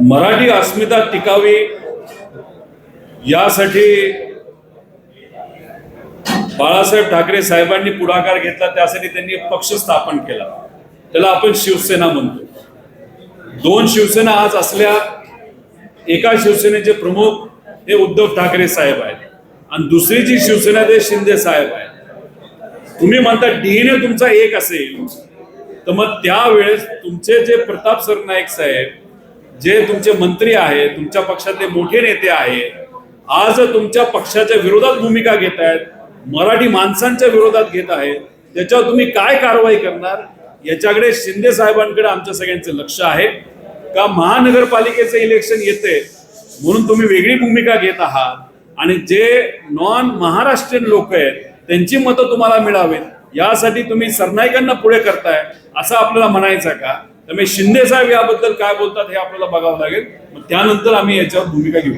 मराठी अस्मिता टिकावी यासाठी बाळासाहेब ठाकरे साहेबांनी पुढाकार घेतला त्यासाठी त्यांनी पक्ष स्थापन केला. त्याला आपण शिवसेना म्हणतो. दोन शिवसेना आज असल्या एका शिवसेनेचे प्रमुख हे उद्धव ठाकरे साहेब आहेत. आणि दुसरी जी शिवसेना ते शिंदे साहेब आहेत. तुम्ही म्हणता डीएनए तुमचा एक असेल. तर मग त्यावेळेस तुमचे जे प्रताप सरनाईक साहेब जे तुमचे मंत्री आहेत तुमच्या पक्षातले मोठे नेते आहेत आज तुमच्या पक्षाच्या विरोधात भूमिका घेत आहेत मराठी माणसांच्या विरोधात घेत आहेत त्याच्यावर तुम्ही काय कारवाई करणार? याच्याकडे शिंदे साहेबांकडे आमच्या सगळ्यांचं लक्ष आहे. का महानगरपालिकेचं इलेक्शन येते म्हणून तुम्ही वेगळी भूमिका घेत आहात. आणि जे नॉन महाराष्ट्रीयन लोक आहेत त्यांची मतं तुम्हाला मिळावेत. यासाठी तुम्ही सरनाईकांना पुढे करताय असं आपल्याला म्हणायचं का? तर मी शिंदे साहेब याबद्दल काय बोलतात हे आपल्याला बघावं लागेल. मग त्यानंतर आम्ही याच्यावर भूमिका घेऊ.